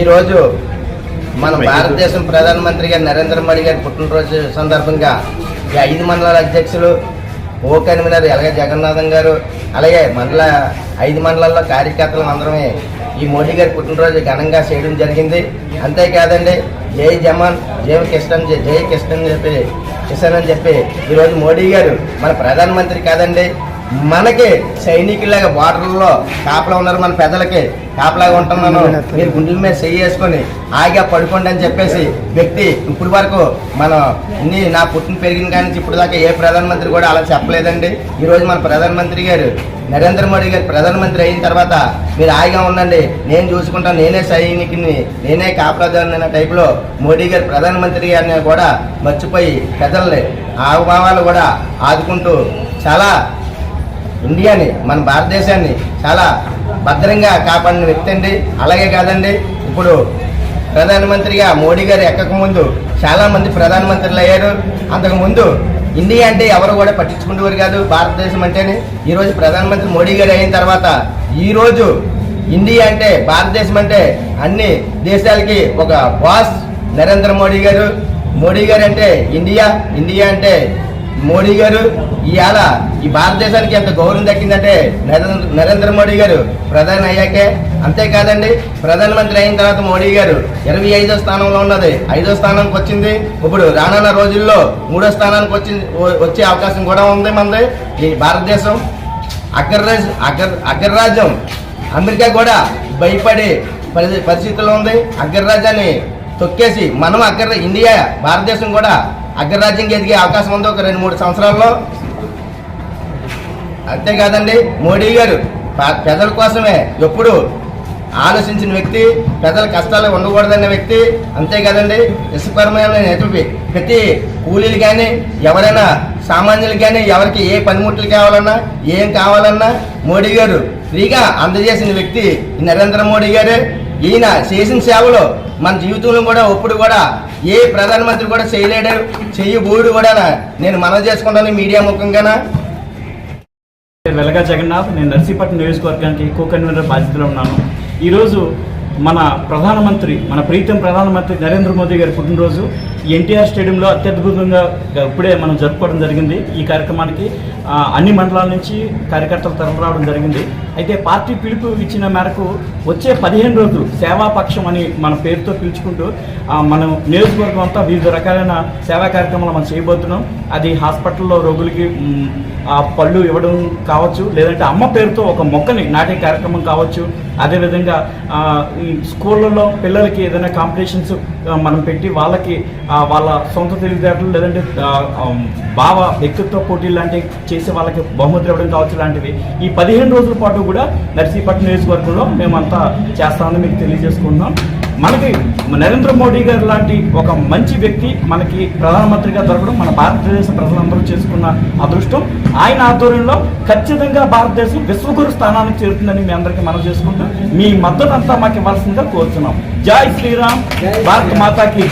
ఈరోజు మన భారతదేశం ప్రధానమంత్రి గారు నరేంద్ర మోడీ గారి పుట్టినరోజు సందర్భంగా ఈ ఐదు మండలాల అధ్యక్షులు ఓ కన్వీనర్ ఎలాగే జగన్నాథం గారు అలాగే మండల ఐదు మండలాల్లో కార్యకర్తలు అందరమే ఈ మోడీ గారి పుట్టినరోజు ఘనంగా చేయడం జరిగింది. అంతేకాదండి జై జవాన్ జై కిషన్ జై జై కిషన్ అని చెప్పి కిషన్ అని చెప్పి ఈరోజు మోడీ గారు మన ప్రధానమంత్రి కాదండి మనకి సైనికులాగా బార్డర్లో కాపలా ఉన్నారు మన పెద్దలకి కాపలాగా ఉంటున్నాను. మీరు గుండెల మీద చెయ్యి వేసుకొని ఆగా పడుకోండి అని చెప్పేసి వ్యక్తి ఇప్పుడు వరకు మన ఇన్ని నా పుట్టిన పెరిగిన కానీ ఇప్పుడు దాకా ఏ ప్రధానమంత్రి కూడా అలా చెప్పలేదండి. ఈరోజు మన ప్రధానమంత్రి గారు నరేంద్ర మోడీ గారు ప్రధానమంత్రి అయిన తర్వాత మీరు హాయిగా ఉండండి. నేను చూసుకుంటాను నేనే సైనికుని నేనే కాపలాదారుని అనే టైప్లో మోడీ గారు ప్రధానమంత్రి గారిని కూడా మర్చిపోయి పెద్దల్ని ఆగభావాలు కూడా ఆదుకుంటూ చాలా ఇండియాని మన భారతదేశాన్ని చాలా భద్రంగా కాపాడిన వ్యక్తి అండి. అలాగే కాదండి ఇప్పుడు ప్రధానమంత్రిగా మోడీ గారు ఎక్కకముందు చాలామంది ప్రధానమంత్రులు అయ్యారు. అంతకు ముందు ఇండియా అంటే ఎవరు కూడా పట్టించుకునేవారు కాదు భారతదేశం అంటేనే. ఈరోజు ప్రధానమంత్రి మోడీ గారు అయిన తర్వాత ఈరోజు ఇండియా అంటే భారతదేశం అంటే అన్ని దేశాలకి ఒక బాస్ నరేంద్ర మోడీ గారు. మోడీ గారు అంటే ఇండియా ఇండియా అంటే మోడీ గారు ఇవాళ ఈ భారతదేశానికి ఎంత గౌరవం దక్కిందంటే నరేంద్ర నరేంద్ర మోడీ గారు ప్రధాని అయ్యాకే. అంతేకాదండి ప్రధానమంత్రి అయిన తర్వాత మోడీ గారు ఇరవై ఐదో స్థానంలో ఉన్నది. ఐదో స్థానానికి వచ్చింది. ఇప్పుడు రానున్న రోజుల్లో మూడో స్థానానికి వచ్చి వచ్చే అవకాశం కూడా ఉంది మనది ఈ భారతదేశం అగ్రరాజ్ అగ్ర అగ్రరాజ్యం. అమెరికా కూడా భయపడే పరి- పరిస్థితిలో ఉంది. అగ్రరాజ్యాన్ని తొక్కేసి మనం అగ్ర ఇండియా భారతదేశం కూడా అగ్రరాజ్యం ఎదిగే అవకాశం ఉంది ఒక రెండు మూడు సంవత్సరాల్లో. అంతేకాదండి మోడీ గారు ప్రజల కోసమే ఎప్పుడు ఆలోచించిన వ్యక్తి ప్రజల కష్టాలు ఉండకూడదన్న వ్యక్తి అంతేకాదండి ఇసుపరమైన నేతృత్వ. ప్రతి కూలీలు కానీ ఎవరైనా సామాన్యులు కానీ ఎవరికి ఏ పనిముట్లు కావాలన్నా ఏం కావాలన్నా మోడీ గారు ఫ్రీగా అందజేసిన వ్యక్తి నరేంద్ర మోడీ గారే. ఈయన చేసిన సేవలో మన జీవితంలో కూడా ఒప్పుడు కూడా ఏ ప్రధానమంత్రి కూడా చేయలేడు చెయ్యబోడు కూడా నేను మనవి చేసుకుంటాను మీడియా ముఖంగానా? వెలగా జగన్నాథ్ నేను నర్సీపట్నం నియోజకవర్గానికి కో కన్వీనర్ బాధ్యతలో ఉన్నాను. ఈరోజు మన ప్రధానమంత్రి మన ప్రీతం ప్రధానమంత్రి నరేంద్ర మోదీ గారి పుట్టినరోజు ఎన్టీఆర్ స్టేడియంలో అత్యద్భుతంగా ఇప్పుడే మనం జరుపుకోవడం జరిగింది. ఈ కార్యక్రమానికి అన్ని మండలాల నుంచి కార్యకర్తలు తరలిరావడం జరిగింది. అయితే పార్టీ పిలుపు ఇచ్చిన మేరకు వచ్చే పదిహేను రోజులు సేవాపక్షం అని మన పేరుతో పిలుచుకుంటూ మనం నియోజకవర్గం అంతా వివిధ రకాలైన సేవా కార్యక్రమాలు మనం చేయబోతున్నాం. అది హాస్పిటల్లో రోగులకి ఆ పళ్ళు ఇవ్వడం కావచ్చు లేదంటే అమ్మ పేరుతో ఒక మొక్కని నాటే కార్యక్రమం కావచ్చు. అదేవిధంగా స్కూళ్ళల్లో పిల్లలకి ఏదైనా కాంపిటీషన్స్ మనం పెట్టి వాళ్ళకి వాళ్ళ సొంత తెలివితేటలు లేదంటే భావ వ్యక్తిత్వ పోటీలు లాంటివి చేసి వాళ్ళకి బహుమతులు ఇవ్వడం కావచ్చు లాంటివి. ఈ పదిహేను రోజుల పాటు కూడా నర్సీపట్నం నియోజకవర్గంలో మేమంతా చేస్తామని మీకు తెలియజేసుకుంటున్నాం. మనకి నరేంద్ర మోడీ గారు లాంటి ఒక మంచి వ్యక్తి మనకి ప్రధానమంత్రిగా దొరకడం మన భారతదేశ ప్రజలందరూ చేసుకున్న అదృష్టం. ఆయన ఆధ్వర్యంలో ఖచ్చితంగా భారతదేశం విశ్వగురు స్థానానికి చేరుతుందని మీ అందరికీ మనం చేసుకుంటూ మీ మద్దతు అంతా మాకు ఇవ్వాల్సిందిగా కోరుతున్నాం జై శ్రీరామ్. భారత మాతాకి